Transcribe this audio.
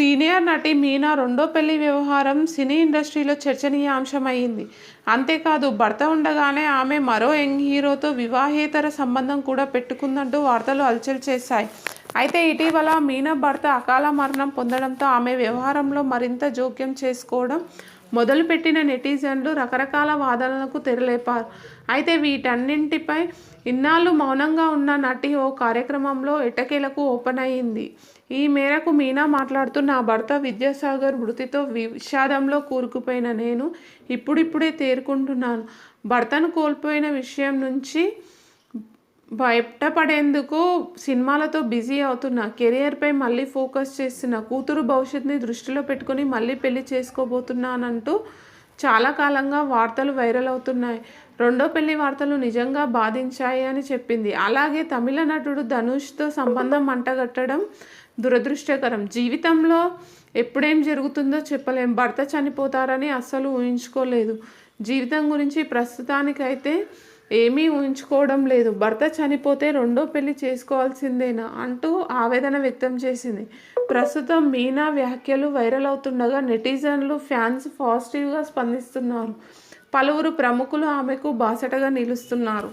Senior నటి మీనా రెండో పెళ్ళి వ్యవహారం సినీ ఇండస్ట్రీలో చర్చనీయాంశమైంది. అంతేకాదు భర్త ఉండగానే ఆమె మరో యంగ్ హీరోతో వివాహేతర సంబంధం కూడా పెట్టుకుందంటూ వార్తలు అల్చల్ చేశాయి. అయితే ఇటీవల మీనా భర్త అకాల మరణం పొందడంతో ఆమె వ్యవహారంలో మరింత జోక్యం చేసుకోవడం మొదలుపెట్టిన నెటిజన్లు రకరకాల వాదనలకు తెరలేపారు. అయితే వీటన్నింటిపై ఇన్నాళ్ళు మౌనంగా ఉన్న నటి ఓ కార్యక్రమంలో ఎటకేలకు ఓపెన్ అయింది ఈ మేరకు మీనా మాట్లాడుతూ నా భర్త విద్యాసాగర్ మృతితో విషాదంలో కూరుకుపోయిన నేను ఇప్పుడిప్పుడే తేరుకుంటున్నాను. భర్తను కోల్పోయిన విషయం నుంచి బయటపడేందుకు సినిమాలతో బిజీ అవుతున్నా. కెరియర్పై మళ్ళీ ఫోకస్ చేస్తున్నా కూతురు భవిష్యత్తుని దృష్టిలో పెట్టుకుని మళ్ళీ పెళ్ళి చేసుకోబోతున్నానంటూ చాలా కాలంగా వార్తలు వైరల్ అవుతున్నాయి. రెండో పెళ్ళి వార్తలు నిజంగా బాధించాయి అని చెప్పింది. అలాగే తమిళ నటుడు ధనుష్తో సంబంధం అంటగట్టడం దురదృష్టకరం. జీవితంలో ఎప్పుడేం జరుగుతుందో చెప్పలేం. భర్త చనిపోతారని అస్సలు ఊహించుకోలేదు. జీవితం గురించి ప్రస్తుతానికైతే ఏమీ ఉంచుకోవడం లేదు. భర్త చనిపోతే రెండో పెళ్ళి చేసుకోవాల్సిందేనా? అంటూ ఆవేదన వ్యక్తం చేసింది. ప్రస్తుతం మీనా వ్యాఖ్యలు వైరల్ అవుతుండగా నెటిజన్లు ఫ్యాన్స్ పాజిటివ్గా స్పందిస్తున్నారు. పలువురు ప్రముఖులు ఆమెకు బాసటగా నిలుస్తున్నారు.